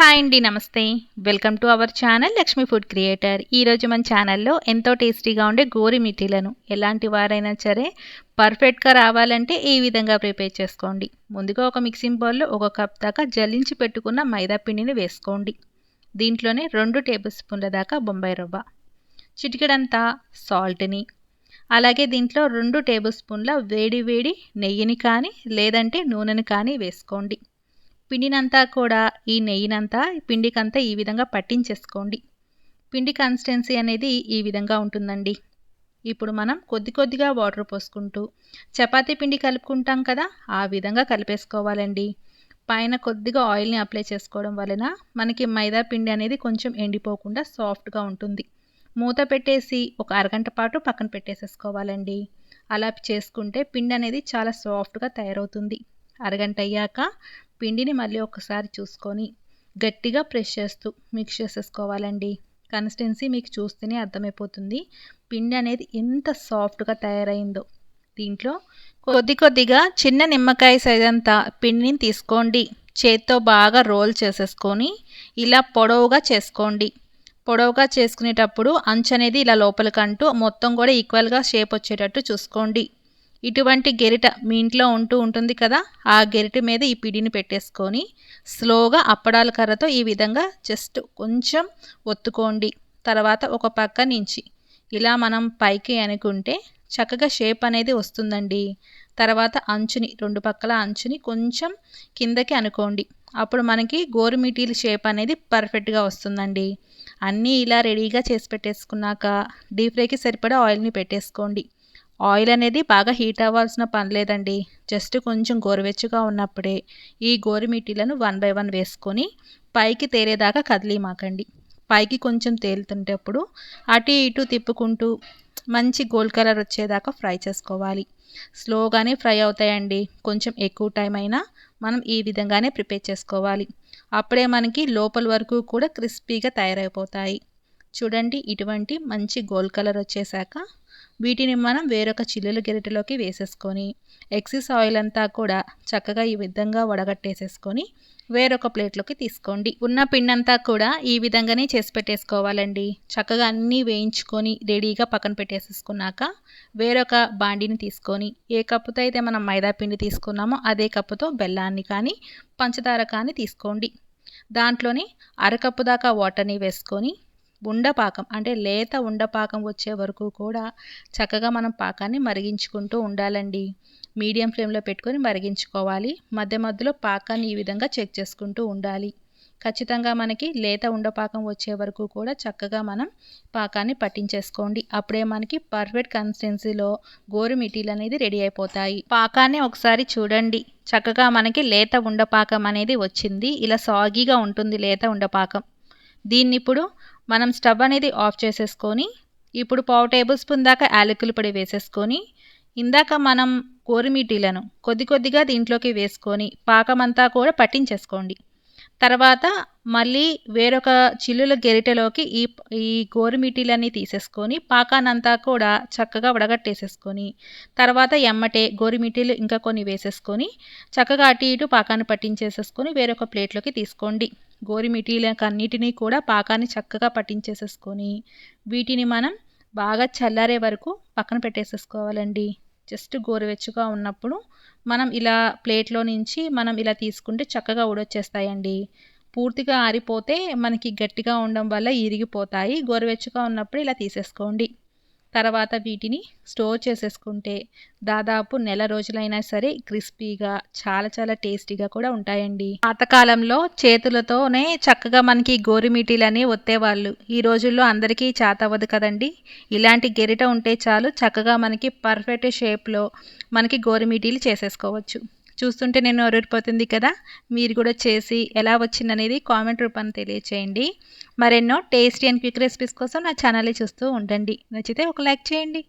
Hi అండి నమస్తే. Welcome to our channel Lakshmi food creator. ఈరోజు మన ఛానల్లో ఎంతో టేస్టీగా ఉండే గోరి మిఠీలను ఎలాంటి వారైనా సరే పర్ఫెక్ట్గా రావాలంటే ఈ విధంగా ప్రిపేర్ చేసుకోండి. ముందుగా ఒక మిక్సింగ్ బౌల్లో ఒక కప్ దాకా జల్లించి పెట్టుకున్న మైదా పిండిని వేసుకోండి. దీంట్లోనే రెండు టేబుల్ స్పూన్ల దాకా బొంబాయి రవ్వ చిటికెడంతా సాల్ట్ని అలాగే దీంట్లో రెండు టేబుల్ స్పూన్ల వేడి వేడి నెయ్యిని కానీ లేదంటే నూనెని కానీ వేసుకోండి. పిండినంతా కూడా ఈ నెయ్యినంతా పిండికంతా ఈ విధంగా పట్టించేసుకోండి. పిండి కన్సిస్టెన్సీ అనేది ఈ విధంగా ఉంటుందండి. ఇప్పుడు మనం కొద్ది కొద్దిగా వాటర్ పోసుకుంటూ చపాతీ పిండి కలుపుకుంటాం కదా ఆ విధంగా కలిపేసుకోవాలండి. పైన కొద్దిగా ఆయిల్ని అప్లై చేసుకోవడం వలన మనకి మైదా పిండి అనేది కొంచెం ఎండిపోకుండా సాఫ్ట్గా ఉంటుంది. మూత పెట్టేసి ఒక అరగంట పాటు పక్కన పెట్టేసేసుకోవాలండి. అలా చేసుకుంటే పిండి అనేది చాలా సాఫ్ట్గా తయారవుతుంది. అరగంట అయ్యాక పిండిని మళ్ళీ ఒకసారి చూసుకొని గట్టిగా ప్రెస్ చేస్తూ మిక్స్ చేసేసుకోవాలండి. కన్సిస్టెన్సీ మీకు చూస్తేనే అర్థమైపోతుంది. పిండి అనేది ఎంత సాఫ్ట్గా తయారైందో. దీంట్లో కొద్ది కొద్దిగా చిన్న నిమ్మకాయ సైజ్ అంతా పిండిని తీసుకోండి. చేత్తో బాగా రోల్ చేసేసుకొని ఇలా పొడవుగా చేసుకోండి. పొడవుగా చేసుకునేటప్పుడు అంచు అనేది ఇలా లోపలికంటూ మొత్తం కూడా ఈక్వల్గా షేప్ వచ్చేటట్టు చూసుకోండి. ఇటువంటి గెరిట మీ ఇంట్లో ఉంటూ ఉంటుంది కదా ఆ గెరిట మీద ఈ పిడిని పెట్టేసుకొని స్లోగా అప్పడాల కర్రతో ఈ విధంగా జస్ట్ కొంచెం ఒత్తుకోండి. తర్వాత ఒక పక్క నుంచి ఇలా మనం పైకి అనుకుంటే చక్కగా షేప్ అనేది వస్తుందండి. తర్వాత అంచుని రెండు పక్కల అంచుని కొంచెం కిందకి అనుకోండి. అప్పుడు మనకి గోరుమిటీల షేప్ అనేది పర్ఫెక్ట్గా వస్తుందండి. అన్నీ ఇలా రెడీగా చేసి పెట్టేసుకున్నాక డీప్ ఫ్రైకి సరిపడా ఆయిల్ని పెట్టేసుకోండి. ఆయిల్ అనేది బాగా హీట్ అవ్వాల్సిన పని లేదండి. జస్ట్ కొంచెం గోరువెచ్చగా ఉన్నప్పుడే ఈ గోరుమిటీలను వన్ బై వన్ వేసుకొని పైకి తేలేదాకా కదిలిమాకండి పైకి కొంచెం తేలుతుంటేప్పుడు అటు ఇటు తిప్పుకుంటూ మంచి గోల్డ్ కలర్ వచ్చేదాకా ఫ్రై చేసుకోవాలి. స్లోగానే ఫ్రై అవుతాయండి. కొంచెం ఎక్కువ టైం అయినా మనం ఈ విధంగానే ప్రిపేర్ చేసుకోవాలి. అప్పుడే మనకి లోపల వరకు కూడా క్రిస్పీగా తయారైపోతాయి. చూడండి ఇటువంటి మంచి గోల్డ్ కలర్ వచ్చేసాక వీటిని మనం వేరొక చిల్లుల గెరిటలోకి వేసేసుకొని ఎక్సిస్ ఆయిల్ అంతా కూడా చక్కగా ఈ విధంగా వడగట్టేసేసుకొని వేరొక ప్లేట్లోకి తీసుకోండి. ఉన్న పిండి అంతా కూడా ఈ విధంగానే చేసి పెట్టేసుకోవాలండి. చక్కగా అన్నీ వేయించుకొని రెడీగా పక్కన పెట్టేసేసుకున్నాక వేరొక బాండిని తీసుకొని ఏ కప్పుతో అయితే మనం మైదా పిండి తీసుకున్నామో అదే కప్పుతో బెల్లాన్ని కానీ పంచదార కానీ తీసుకోండి. దాంట్లోనే అరకప్పు దాకా వాటర్ని వేసుకొని ఉండపాకం అంటే లేత ఉండపాకం వచ్చే వరకు కూడా చక్కగా మనం పాకాన్ని మరిగించుకుంటూ ఉండాలండి. మీడియం ఫ్లేమ్లో పెట్టుకొని మరిగించుకోవాలి. మధ్య మధ్యలో పాకాన్ని ఈ విధంగా చెక్ చేసుకుంటూ ఉండాలి. ఖచ్చితంగా మనకి లేత ఉండపాకం వచ్చే వరకు కూడా చక్కగా మనం పాకాన్ని పట్టించేసుకోండి. అప్పుడే మనకి పర్ఫెక్ట్ కన్సిస్టెన్సీలో గోరుమిటీలు అనేది రెడీ అయిపోతాయి. పాకాన్ని ఒకసారి చూడండి. చక్కగా మనకి లేత ఉండపాకం అనేది వచ్చింది. ఇలా సాగీగా ఉంటుంది లేత ఉండపాకం. దీన్ని ఇప్పుడు మనం స్టవ్ అనేది ఆఫ్ చేసేసుకొని ఇప్పుడు పావు టేబుల్ స్పూన్ దాకా యాలకుల పొడి వేసేసుకొని ఇందాక మనం కోరిమిటీలను కొద్ది కొద్దిగా దీంట్లోకి వేసుకొని పాకమంతా కూడా పట్టించేసుకోండి. తర్వాత మళ్ళీ వేరొక చిల్లుల గెరిటెలోకి ఈ ఈ గోరుమిటీలన్నీ తీసేసుకొని పాకానంతా కూడా చక్కగా వడగట్టేసేసుకొని తర్వాత ఎమ్మటే గోరుమిటీలు ఇంకా కొన్ని వేసేసుకొని చక్కగా అటు ఇటు పాకాన్ని పట్టించేసేసుకొని వేరొక ప్లేట్లోకి తీసుకోండి. గోరుమిటీలకు అన్నిటిని కూడా పాకాన్ని చక్కగా పట్టించేసేసుకొని వీటిని మనం బాగా చల్లారే వరకు పక్కన పెట్టేసేసుకోవాలండి. జస్ట్ గోరువెచ్చుగా ఉన్నప్పుడు మనం ఇలా ప్లేట్లో నుంచి మనం ఇలా తీసుకుంటే చక్కగా ఊడొచ్చేస్తాయండి. పూర్తిగా ఆరిపోతే మనకి గట్టిగా ఉండడం వల్ల ఇరిగిపోతాయి. గోరువెచ్చగా ఉన్నప్పుడు ఇలా తీసేసుకోండి. తర్వాత వీటిని స్టోర్ చేసేసుకుంటే దాదాపు నెల రోజులైనా సరే క్రిస్పీగా చాలా చాలా టేస్టీగా కూడా ఉంటాయండి. పాతకాలంలో చేతులతోనే చక్కగా మనకి గోరుమిటీలని ఒత్తేవాళ్ళు. ఈ రోజుల్లో అందరికీ చేతవ్వదు కదండి. ఇలాంటి గెరిట ఉంటే చాలు చక్కగా మనకి పర్ఫెక్ట్ షేప్లో మనకి గోరుమిటీలు చేసేసుకోవచ్చు. చూస్తుంటే నేను అరుడిపోతుంది కదా మీరు కూడా చేసి ఎలా వచ్చిందనేది కామెంట్ రూపాన్ని తెలియచేయండి. మరెన్నో టేస్టీ అండ్ క్విక్ రెసిపీస్ కోసం నా ఛానల్ని చూస్తూ ఉండండి. నచ్చితే ఒక లైక్ చేయండి.